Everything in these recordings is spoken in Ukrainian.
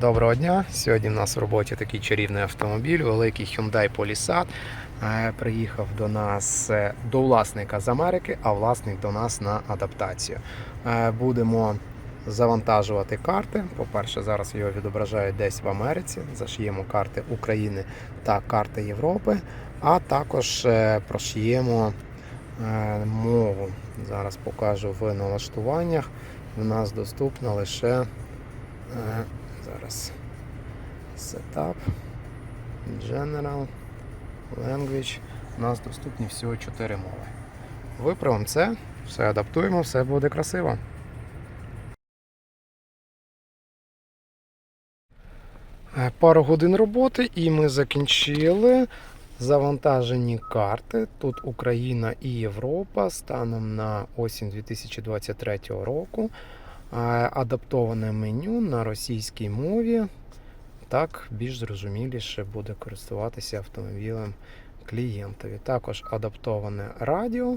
Доброго дня! Сьогодні в нас в роботі такий чарівний автомобіль, великий Hyundai Palisade. Е, Приїхав до нас е, до власника з Америки, а власник до нас на адаптацію. Е, Будемо завантажувати карти. По-перше, зараз його відображають десь в Америці. Зашиємо карти України та карти Європи, а також прошиємо мову. Зараз покажу в налаштуваннях. У нас доступна лише. Зараз. Setup. General. Language. У нас доступні всього 4 мови. Виправимо це, все адаптуємо, все буде красиво. Е, Пару годин роботи і ми закінчили завантажені карти. Тут Україна і Європа станом на осінь 2023 року. Е, Адаптоване меню на російській мові. Так більш зрозуміліше буде користуватися автомобілем клієнтові. Також адаптоване радіо.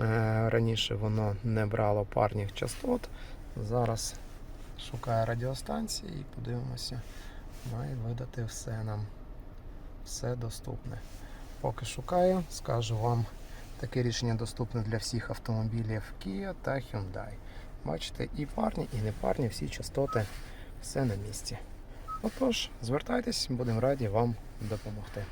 Е, Раніше воно не брало парних частот. Зараз шукає радіостанції і подивимося. Має видати все нам. Все доступне. Поки шукаю, скажу вам, таке рішення доступне для всіх автомобілів Kia та Hyundai. Бачите, і парні, і непарні, всі частоти, все на місці. Отож, звертайтесь, будемо раді вам допомогти.